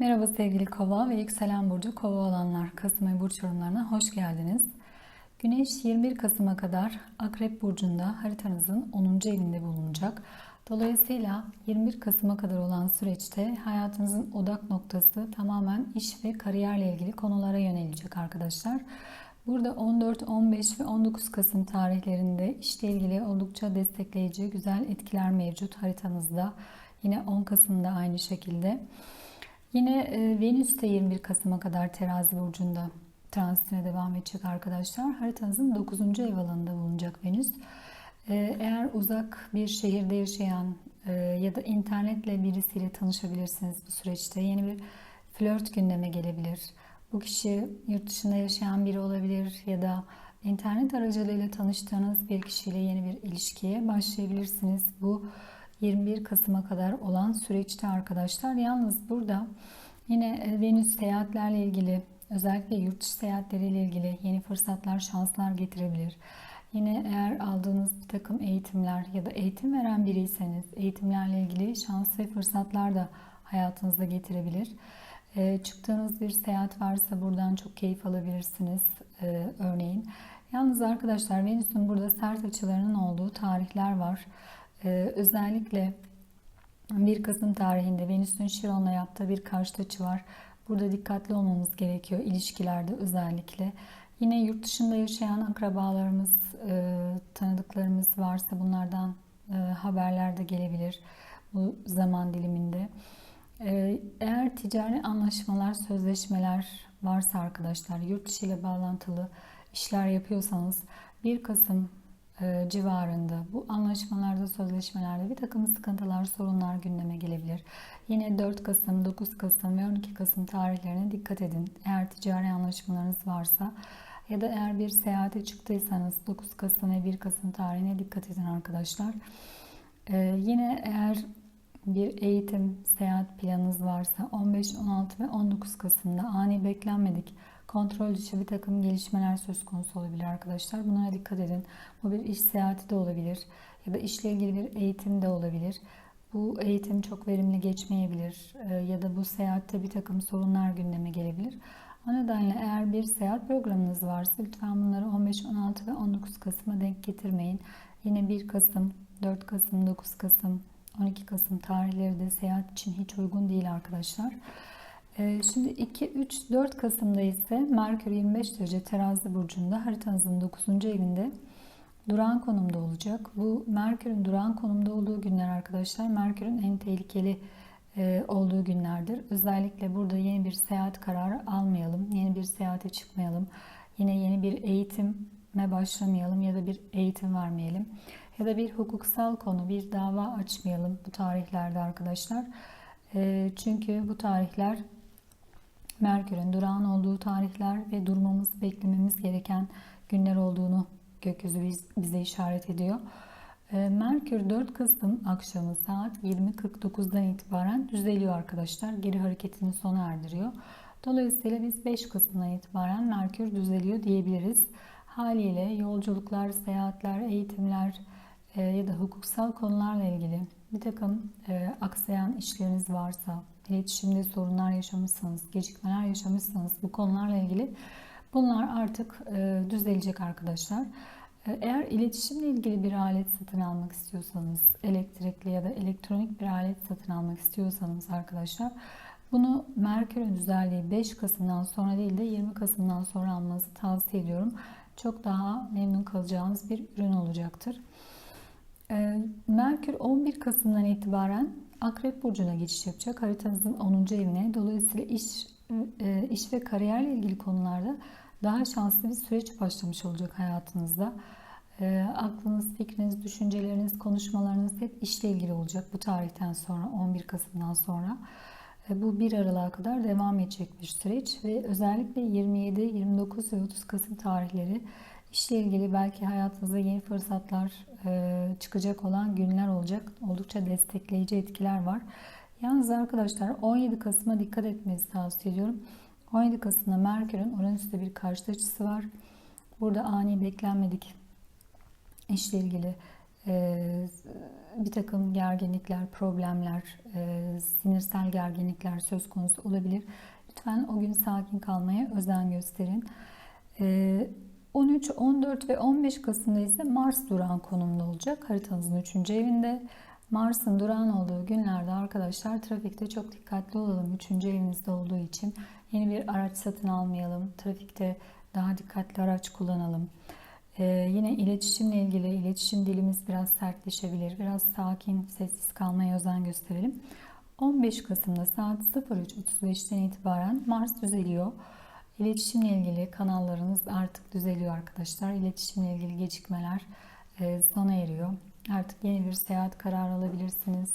Merhaba sevgili kova ve yükselen burcu kova olanlar Kasım ayı burç yorumlarına hoş geldiniz. Güneş 21 Kasım'a kadar Akrep Burcu'nda haritanızın 10. evinde bulunacak. Dolayısıyla 21 Kasım'a kadar olan süreçte hayatınızın odak noktası tamamen iş ve kariyerle ilgili konulara yönelecek arkadaşlar. Burada 14, 15 ve 19 Kasım tarihlerinde işle ilgili oldukça destekleyici güzel etkiler mevcut haritanızda. Yine 10 Kasım'da aynı şekilde. Yine Venüs de 21 Kasım'a kadar terazi burcunda transitine devam edecek arkadaşlar. Haritanızın 9. ev alanında bulunacak Venüs. E, eğer uzak bir şehirde yaşayan e, ya da internetle birisiyle tanışabilirsiniz bu süreçte. Yeni bir flört gündeme gelebilir. Bu kişi yurt dışında yaşayan biri olabilir ya da internet aracılığıyla tanıştığınız bir kişiyle yeni bir ilişkiye başlayabilirsiniz. Bu 21 Kasım'a kadar olan süreçte arkadaşlar. Yalnız burada yine e, Venüs seyahatlerle ilgili özellikle yurt dışı seyahatleriyle ilgili yeni fırsatlar, şanslar getirebilir. Yine eğer aldığınız bir takım eğitimler ya da eğitim veren biriyseniz eğitimlerle ilgili şans ve fırsatlar da hayatınızda getirebilir. E, çıktığınız bir seyahat varsa buradan çok keyif alabilirsiniz e, örneğin. Yalnız arkadaşlar Venüs'ün burada sert açılarının olduğu tarihler var. Ee, özellikle 1 Kasım tarihinde Venüs'ün Şiron'la yaptığı bir karşı açı var. Burada dikkatli olmamız gerekiyor ilişkilerde özellikle. Yine yurt dışında yaşayan akrabalarımız, e, tanıdıklarımız varsa bunlardan e, haberler de gelebilir bu zaman diliminde. E, eğer ticari anlaşmalar, sözleşmeler varsa arkadaşlar, yurt dışı ile bağlantılı işler yapıyorsanız 1 Kasım civarında bu anlaşmalarda, sözleşmelerde bir takım sıkıntılar, sorunlar gündeme gelebilir. Yine 4 Kasım, 9 Kasım ve 12 Kasım tarihlerine dikkat edin. Eğer ticari anlaşmalarınız varsa ya da eğer bir seyahate çıktıysanız 9 Kasım ve 1 Kasım tarihine dikkat edin arkadaşlar. Ee, yine eğer bir eğitim, seyahat planınız varsa 15, 16 ve 19 Kasım'da ani beklenmedik kontrol dışı bir takım gelişmeler söz konusu olabilir arkadaşlar. Bunlara dikkat edin. Bu bir iş seyahati de olabilir ya da işle ilgili bir eğitim de olabilir. Bu eğitim çok verimli geçmeyebilir e, ya da bu seyahatte bir takım sorunlar gündeme gelebilir. O nedenle eğer bir seyahat programınız varsa lütfen bunları 15, 16 ve 19 Kasım'a denk getirmeyin. Yine 1 Kasım, 4 Kasım, 9 Kasım, 12 Kasım tarihleri de seyahat için hiç uygun değil arkadaşlar. Ee, şimdi 2, 3, 4 Kasım'da ise Merkür 25 derece terazi burcunda haritanızın 9. evinde duran konumda olacak. Bu Merkür'ün duran konumda olduğu günler arkadaşlar Merkür'ün en tehlikeli e, olduğu günlerdir. Özellikle burada yeni bir seyahat kararı almayalım. Yeni bir seyahate çıkmayalım. Yine yeni bir eğitime başlamayalım ya da bir eğitim vermeyelim. Ya da bir hukuksal konu, bir dava açmayalım bu tarihlerde arkadaşlar. E, çünkü bu tarihler Merkür'ün durağan olduğu tarihler ve durmamız, beklememiz gereken günler olduğunu gökyüzü bize işaret ediyor. Ee, Merkür 4 Kasım akşamı saat 20.49'dan itibaren düzeliyor arkadaşlar. Geri hareketini sona erdiriyor. Dolayısıyla biz 5 Kasım'dan itibaren Merkür düzeliyor diyebiliriz. Haliyle yolculuklar, seyahatler, eğitimler e, ya da hukuksal konularla ilgili bir takım e, aksayan işleriniz varsa, iletişimde sorunlar yaşamışsanız, gecikmeler yaşamışsanız bu konularla ilgili bunlar artık e, düzelecek arkadaşlar. E, eğer iletişimle ilgili bir alet satın almak istiyorsanız, elektrikli ya da elektronik bir alet satın almak istiyorsanız arkadaşlar bunu Merkür'ün düzeldiği 5 Kasım'dan sonra değil de 20 Kasım'dan sonra almanızı tavsiye ediyorum. Çok daha memnun kalacağınız bir ürün olacaktır. E, Merkür 11 Kasım'dan itibaren Akrep burcuna geçiş yapacak. Haritanızın 10. evine. Dolayısıyla iş e, iş ve kariyerle ilgili konularda daha şanslı bir süreç başlamış olacak hayatınızda. E, aklınız, fikriniz, düşünceleriniz, konuşmalarınız hep işle ilgili olacak bu tarihten sonra 11 Kasım'dan sonra. E, bu 1 Aralık'a kadar devam edecek bir süreç ve özellikle 27, 29 ve 30 Kasım tarihleri İşle ilgili belki hayatınızda yeni fırsatlar e, çıkacak olan günler olacak. Oldukça destekleyici etkiler var. Yalnız arkadaşlar 17 Kasım'a dikkat etmenizi tavsiye ediyorum. 17 Kasım'da Merkür'ün Uranüs'te bir karşı açısı var. Burada ani beklenmedik işle ilgili e, bir takım gerginlikler, problemler, e, sinirsel gerginlikler söz konusu olabilir. Lütfen o gün sakin kalmaya özen gösterin. E, 13, 14 ve 15 Kasım'da ise Mars duran konumda olacak. Haritanızın 3. evinde. Mars'ın duran olduğu günlerde arkadaşlar trafikte çok dikkatli olalım. 3. evinizde olduğu için yeni bir araç satın almayalım. Trafikte daha dikkatli araç kullanalım. Ee, yine iletişimle ilgili iletişim dilimiz biraz sertleşebilir. Biraz sakin, sessiz kalmaya özen gösterelim. 15 Kasım'da saat 03.35'ten itibaren Mars düzeliyor. İletişimle ilgili kanallarınız artık düzeliyor arkadaşlar. İletişimle ilgili gecikmeler e, sona eriyor. Artık yeni bir seyahat kararı alabilirsiniz.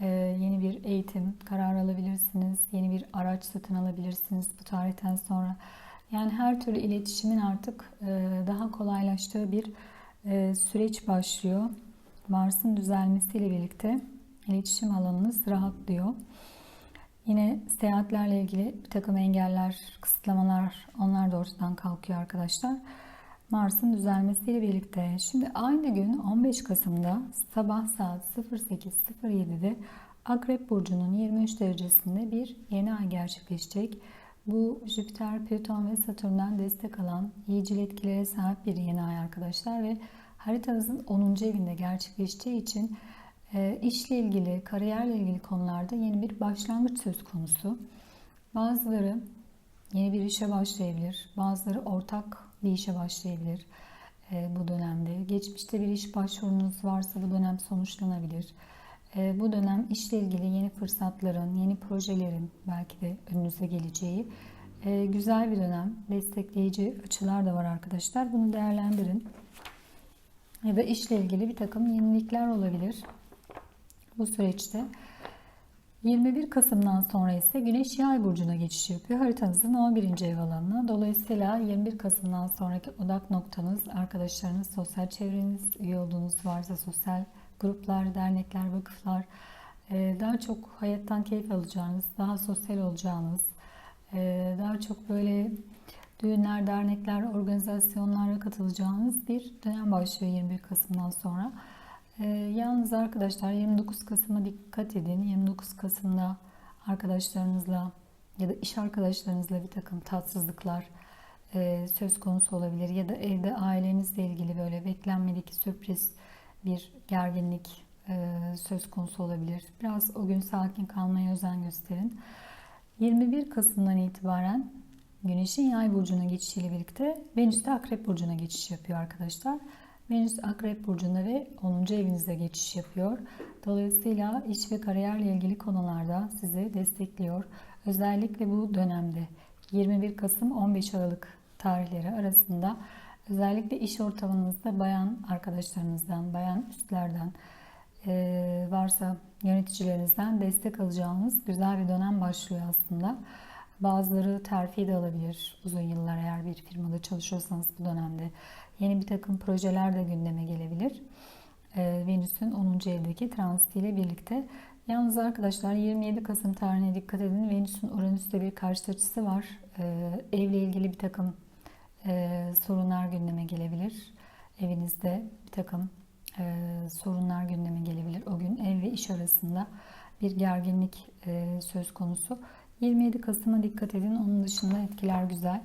E, yeni bir eğitim kararı alabilirsiniz. Yeni bir araç satın alabilirsiniz bu tarihten sonra. Yani her türlü iletişimin artık e, daha kolaylaştığı bir süreç başlıyor. Mars'ın düzelmesiyle birlikte iletişim alanınız rahatlıyor. Yine seyahatlerle ilgili bir takım engeller, kısıtlamalar onlar da ortadan kalkıyor arkadaşlar. Mars'ın düzelmesiyle birlikte. Şimdi aynı gün 15 Kasım'da sabah saat 08.07'de Akrep Burcu'nun 23 derecesinde bir yeni ay gerçekleşecek. Bu Jüpiter, Plüton ve Satürn'den destek alan iyicil etkilere sahip bir yeni ay arkadaşlar ve haritanızın 10. evinde gerçekleştiği için işle ilgili, kariyerle ilgili konularda yeni bir başlangıç söz konusu. Bazıları yeni bir işe başlayabilir, bazıları ortak bir işe başlayabilir e, bu dönemde. Geçmişte bir iş başvurunuz varsa bu dönem sonuçlanabilir. E, bu dönem işle ilgili yeni fırsatların, yeni projelerin belki de önünüze geleceği e, güzel bir dönem. Destekleyici açılar da var arkadaşlar. Bunu değerlendirin. Ya da işle ilgili bir takım yenilikler olabilir bu süreçte. 21 Kasım'dan sonra ise Güneş Yay burcuna geçiş yapıyor. Haritanızın 11. ev alanına. Dolayısıyla 21 Kasım'dan sonraki odak noktanız, arkadaşlarınız, sosyal çevreniz, üye olduğunuz varsa sosyal gruplar, dernekler, vakıflar, e, daha çok hayattan keyif alacağınız, daha sosyal olacağınız, e, daha çok böyle düğünler, dernekler, organizasyonlara katılacağınız bir dönem başlıyor 21 Kasım'dan sonra. E, yalnız arkadaşlar 29 Kasım'a dikkat edin. 29 Kasım'da arkadaşlarınızla ya da iş arkadaşlarınızla bir takım tatsızlıklar e, söz konusu olabilir. Ya da evde ailenizle ilgili böyle beklenmedik sürpriz bir gerginlik e, söz konusu olabilir. Biraz o gün sakin kalmaya özen gösterin. 21 Kasım'dan itibaren Güneş'in yay burcuna geçişiyle birlikte Venüs de Akrep burcuna geçiş yapıyor arkadaşlar. Venüs Akrep Burcu'nda ve 10. evinizde geçiş yapıyor. Dolayısıyla iş ve kariyerle ilgili konularda sizi destekliyor. Özellikle bu dönemde 21 Kasım 15 Aralık tarihleri arasında özellikle iş ortamınızda bayan arkadaşlarınızdan, bayan üstlerden e, varsa yöneticilerinizden destek alacağınız güzel bir dönem başlıyor aslında. Bazıları terfi de alabilir uzun yıllar eğer bir firmada çalışıyorsanız bu dönemde Yeni bir takım projeler de gündeme gelebilir. Ee, Venüs'ün 10. evdeki transitiyle birlikte. Yalnız arkadaşlar 27 Kasım tarihine dikkat edin. Venüs'ün Uranüs'te bir karşıt açısı var. Ee, evle ilgili bir takım e, sorunlar gündeme gelebilir. Evinizde bir takım e, sorunlar gündeme gelebilir. O gün ev ve iş arasında bir gerginlik e, söz konusu. 27 Kasım'a dikkat edin. Onun dışında etkiler güzel.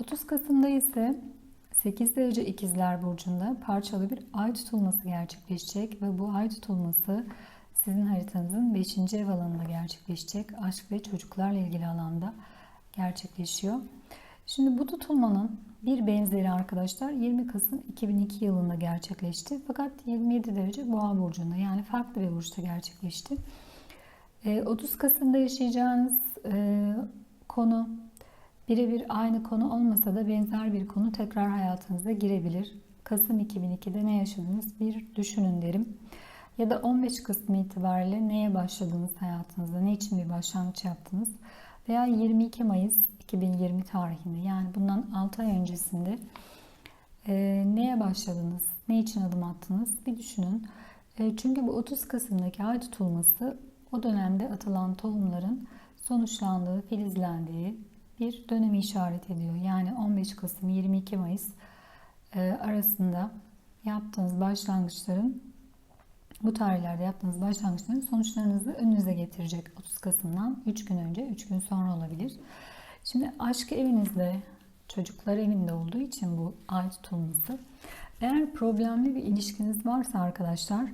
30 Kasım'da ise 8 derece ikizler burcunda parçalı bir ay tutulması gerçekleşecek ve bu ay tutulması sizin haritanızın 5. ev alanında gerçekleşecek. Aşk ve çocuklarla ilgili alanda gerçekleşiyor. Şimdi bu tutulmanın bir benzeri arkadaşlar 20 Kasım 2002 yılında gerçekleşti. Fakat 27 derece boğa burcunda yani farklı bir burçta gerçekleşti. 30 ee, Kasım'da yaşayacağınız e, konu Birebir aynı konu olmasa da benzer bir konu tekrar hayatınıza girebilir. Kasım 2002'de ne yaşadınız bir düşünün derim. Ya da 15 Kasım itibariyle neye başladınız hayatınızda, ne için bir başlangıç yaptınız? Veya 22 Mayıs 2020 tarihinde yani bundan 6 ay öncesinde e, neye başladınız, ne için adım attınız bir düşünün. E, çünkü bu 30 Kasım'daki ay tutulması o dönemde atılan tohumların sonuçlandığı, filizlendiği, bir dönemi işaret ediyor. Yani 15 Kasım 22 Mayıs e, arasında yaptığınız başlangıçların bu tarihlerde yaptığınız başlangıçların sonuçlarınızı önünüze getirecek 30 Kasım'dan 3 gün önce, 3 gün sonra olabilir. Şimdi aşk evinizde, çocuklar evinde olduğu için bu ay tutulması. Eğer problemli bir ilişkiniz varsa arkadaşlar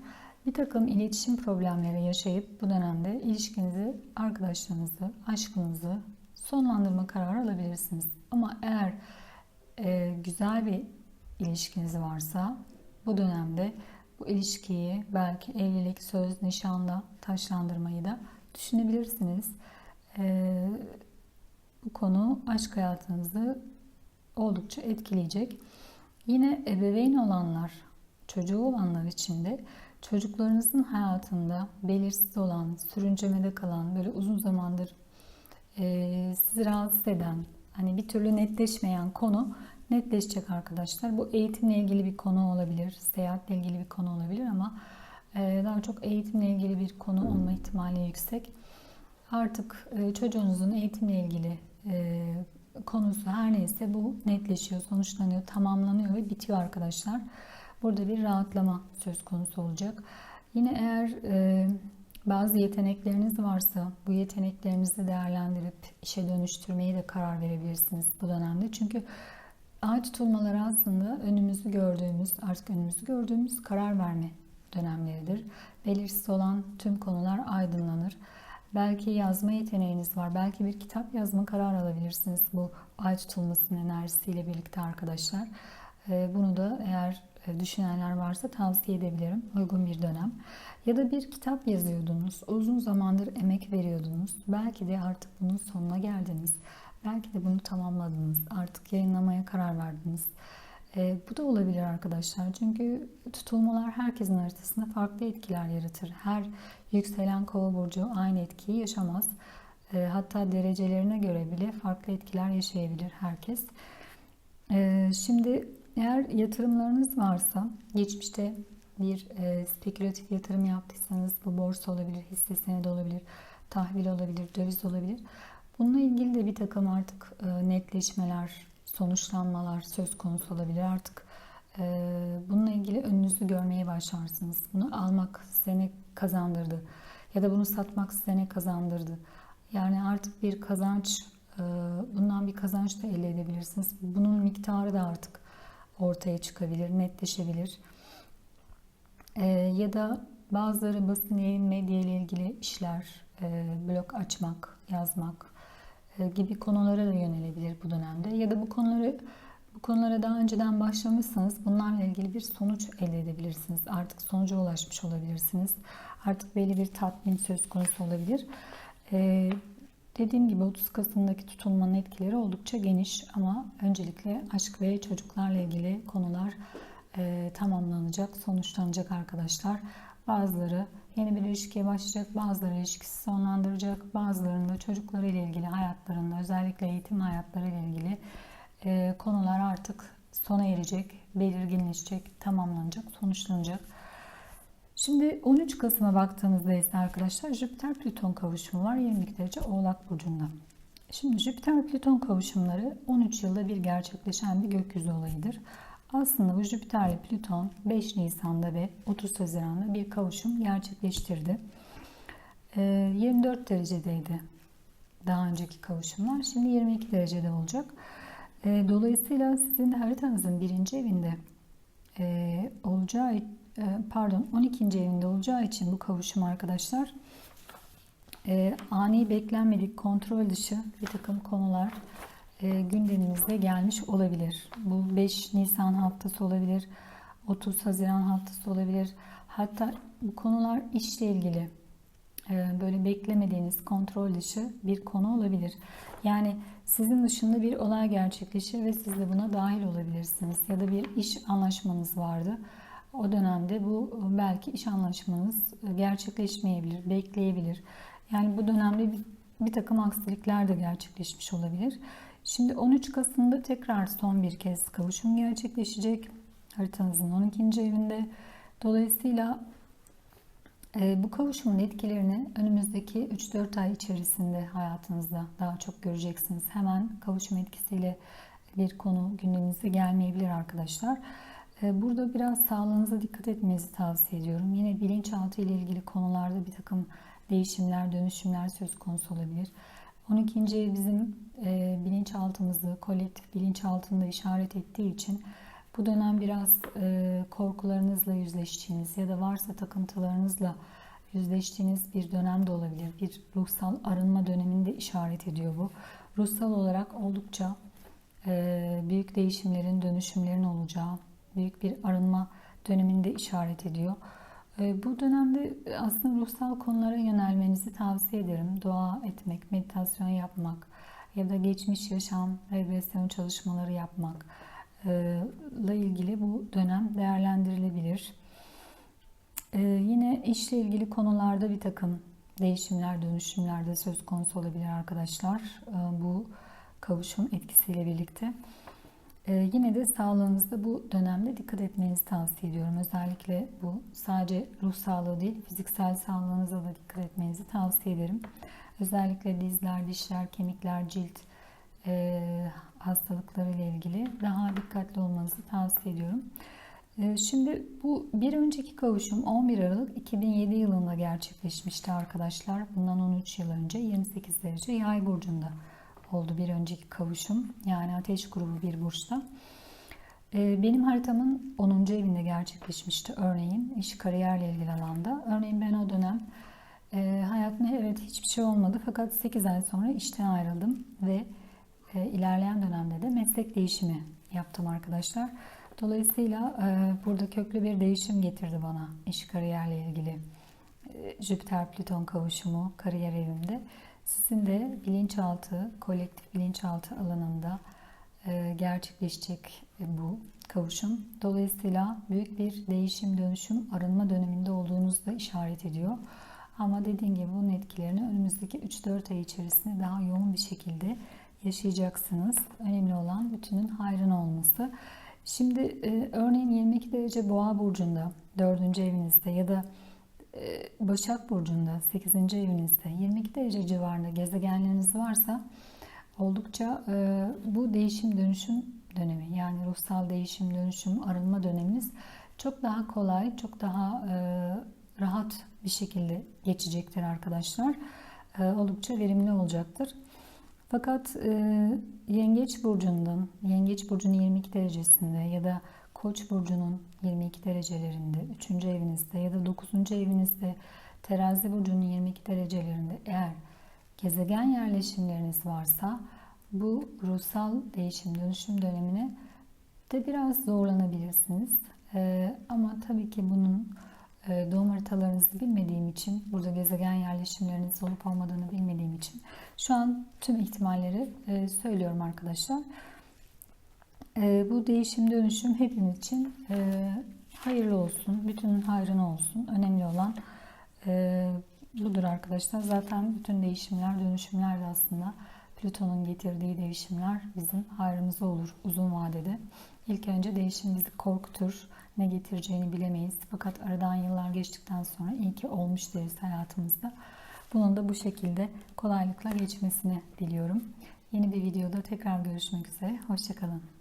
bir takım iletişim problemleri yaşayıp bu dönemde ilişkinizi, arkadaşlarınızı, aşkınızı sonlandırma kararı alabilirsiniz. Ama eğer e, güzel bir ilişkiniz varsa bu dönemde bu ilişkiyi belki evlilik, söz, nişanda taşlandırmayı da düşünebilirsiniz. E, bu konu aşk hayatınızı oldukça etkileyecek. Yine ebeveyn olanlar, çocuğu olanlar için de çocuklarınızın hayatında belirsiz olan, sürüncemede kalan, böyle uzun zamandır e, sizi rahatsız eden, hani bir türlü netleşmeyen konu netleşecek arkadaşlar. Bu eğitimle ilgili bir konu olabilir, seyahatle ilgili bir konu olabilir ama e, daha çok eğitimle ilgili bir konu olma ihtimali yüksek. Artık e, çocuğunuzun eğitimle ilgili e, konusu her neyse bu netleşiyor, sonuçlanıyor, tamamlanıyor ve bitiyor arkadaşlar. Burada bir rahatlama söz konusu olacak. Yine eğer e, bazı yetenekleriniz varsa bu yeteneklerinizi değerlendirip işe dönüştürmeyi de karar verebilirsiniz bu dönemde. Çünkü ay tutulmaları aslında önümüzü gördüğümüz, artık önümüzü gördüğümüz karar verme dönemleridir. Belirsiz olan tüm konular aydınlanır. Belki yazma yeteneğiniz var. Belki bir kitap yazma kararı alabilirsiniz bu ay tutulmasının enerjisiyle birlikte arkadaşlar. Ee, bunu da eğer düşünenler varsa tavsiye edebilirim. Uygun bir dönem. Ya da bir kitap yazıyordunuz. Uzun zamandır emek veriyordunuz. Belki de artık bunun sonuna geldiniz. Belki de bunu tamamladınız. Artık yayınlamaya karar verdiniz. E, bu da olabilir arkadaşlar. Çünkü tutulmalar herkesin haritasında farklı etkiler yaratır. Her yükselen kova burcu aynı etkiyi yaşamaz. E, hatta derecelerine göre bile farklı etkiler yaşayabilir herkes. E, şimdi eğer yatırımlarınız varsa, geçmişte bir e, spekülatif yatırım yaptıysanız bu borsa olabilir, hisse senedi olabilir, tahvil olabilir, döviz olabilir. Bununla ilgili de bir takım artık e, netleşmeler, sonuçlanmalar söz konusu olabilir. Artık e, bununla ilgili önünüzü görmeye başlarsınız. Bunu almak size ne kazandırdı ya da bunu satmak size ne kazandırdı. Yani artık bir kazanç, e, bundan bir kazanç da elde edebilirsiniz. Bunun miktarı da artık ortaya çıkabilir, netleşebilir. E, ya da bazıları basın yayın medya ile ilgili işler, e, blog açmak, yazmak e, gibi konulara da yönelebilir bu dönemde. Ya da bu konuları bu konulara daha önceden başlamışsanız bunlarla ilgili bir sonuç elde edebilirsiniz. Artık sonuca ulaşmış olabilirsiniz. Artık belli bir tatmin söz konusu olabilir. Ee, dediğim gibi 30 Kasım'daki tutulmanın etkileri oldukça geniş ama öncelikle aşk ve çocuklarla ilgili konular e, tamamlanacak, sonuçlanacak arkadaşlar. Bazıları yeni bir ilişkiye başlayacak, bazıları ilişkisi sonlandıracak, bazılarında çocuklarıyla ilgili hayatlarında özellikle eğitim hayatlarıyla ilgili e, konular artık sona erecek, belirginleşecek, tamamlanacak, sonuçlanacak. Şimdi 13 Kasım'a baktığımızda ise arkadaşlar Jüpiter Plüton kavuşumu var 22 derece Oğlak burcunda. Şimdi Jüpiter Plüton kavuşumları 13 yılda bir gerçekleşen bir gökyüzü olayıdır. Aslında bu Jüpiter ile Plüton 5 Nisan'da ve 30 Haziran'da bir kavuşum gerçekleştirdi. 24 ee, derecedeydi daha önceki kavuşumlar. Şimdi 22 derecede olacak. Ee, dolayısıyla sizin haritanızın birinci evinde e, olacağı pardon 12. evinde olacağı için bu kavuşum arkadaşlar e, ani beklenmedik kontrol dışı bir takım konular e, gündemimizde gelmiş olabilir. Bu 5 Nisan haftası olabilir, 30 Haziran haftası olabilir. Hatta bu konular işle ilgili e, böyle beklemediğiniz kontrol dışı bir konu olabilir. Yani sizin dışında bir olay gerçekleşir ve siz de buna dahil olabilirsiniz. Ya da bir iş anlaşmanız vardı. O dönemde bu belki iş anlaşmanız gerçekleşmeyebilir, bekleyebilir. Yani bu dönemde bir, bir takım aksilikler de gerçekleşmiş olabilir. Şimdi 13 Kasım'da tekrar son bir kez kavuşum gerçekleşecek. Haritanızın 12. evinde. Dolayısıyla e, bu kavuşumun etkilerini önümüzdeki 3-4 ay içerisinde hayatınızda daha çok göreceksiniz. Hemen kavuşum etkisiyle bir konu gündeminize gelmeyebilir arkadaşlar. Ee, Burada biraz sağlığınıza dikkat etmenizi tavsiye ediyorum. Yine bilinçaltı ile ilgili konularda bir takım değişimler, dönüşümler söz konusu olabilir. 12. ev bizim e, bilinçaltımızı, kolektif bilinçaltında işaret ettiği için bu dönem biraz e, korkularınızla yüzleştiğiniz ya da varsa takıntılarınızla yüzleştiğiniz bir dönem de olabilir. Bir ruhsal arınma döneminde işaret ediyor bu. Ruhsal olarak oldukça e, büyük değişimlerin, dönüşümlerin olacağı, büyük bir arınma döneminde işaret ediyor. E, Bu dönemde aslında ruhsal konulara yönelmenizi tavsiye ederim. Dua etmek, meditasyon yapmak ya da geçmiş yaşam, regresyon çalışmaları yapmak ile ilgili bu dönem değerlendirilebilir. E, Yine işle ilgili konularda bir takım değişimler, dönüşümler de söz konusu olabilir arkadaşlar. E, Bu kavuşum etkisiyle birlikte. Ee, yine de sağlığınızda bu dönemde dikkat etmenizi tavsiye ediyorum. Özellikle bu sadece ruh sağlığı değil, fiziksel sağlığınıza da dikkat etmenizi tavsiye ederim. Özellikle dizler, dişler, kemikler, cilt e, hastalıkları ile ilgili daha dikkatli olmanızı tavsiye ediyorum. E, şimdi bu bir önceki kavuşum 11 Aralık 2007 yılında gerçekleşmişti arkadaşlar. Bundan 13 yıl önce 28 derece yay burcunda oldu bir önceki kavuşum. Yani ateş grubu bir burçta. Ee, Benim haritamın 10. evinde gerçekleşmişti örneğin iş kariyerle ilgili alanda. Örneğin ben o dönem e, hayatımda evet hiçbir şey olmadı fakat 8 ay sonra işten ayrıldım ve e, ilerleyen dönemde de meslek değişimi yaptım arkadaşlar. Dolayısıyla e, burada köklü bir değişim getirdi bana iş kariyerle ilgili. E, Jüpiter-Plüton kavuşumu kariyer evimde. Sizin de bilinçaltı, kolektif bilinçaltı alanında e, gerçekleşecek bu kavuşum. Dolayısıyla büyük bir değişim, dönüşüm, arınma döneminde olduğunuzu da işaret ediyor. Ama dediğim gibi bunun etkilerini önümüzdeki 3-4 ay içerisinde daha yoğun bir şekilde yaşayacaksınız. Önemli olan bütünün hayrına olması. Şimdi e, örneğin 22 derece boğa burcunda 4. evinizde ya da e, Başak Burcu'nda 8. evinizde 22 derece civarında gezegenleriniz varsa oldukça e, bu değişim dönüşüm dönemi yani ruhsal değişim dönüşüm arınma döneminiz çok daha kolay çok daha e, rahat bir şekilde geçecektir arkadaşlar. Oldukça verimli olacaktır. Fakat Yengeç Burcu'ndan, Yengeç Burcu'nun 22 derecesinde ya da Koç burcunun 22 derecelerinde, 3. evinizde ya da 9. evinizde Terazi burcunun 22 derecelerinde eğer gezegen yerleşimleriniz varsa bu ruhsal değişim dönüşüm dönemine de biraz zorlanabilirsiniz. Ee, ama tabii ki bunun e, doğum haritalarınızı bilmediğim için, burada gezegen yerleşimleriniz olup olmadığını bilmediğim için şu an tüm ihtimalleri e, söylüyorum arkadaşlar. E, bu değişim dönüşüm hepimiz için e, hayırlı olsun, bütünün hayrına olsun. Önemli olan e, budur arkadaşlar. Zaten bütün değişimler, dönüşümler de aslında Plüton'un getirdiği değişimler bizim hayrımıza olur uzun vadede. İlk önce değişim bizi korkutur, ne getireceğini bilemeyiz. Fakat aradan yıllar geçtikten sonra iyi ki olmuş deriz hayatımızda. Bunun da bu şekilde kolaylıkla geçmesini diliyorum. Yeni bir videoda tekrar görüşmek üzere. Hoşçakalın.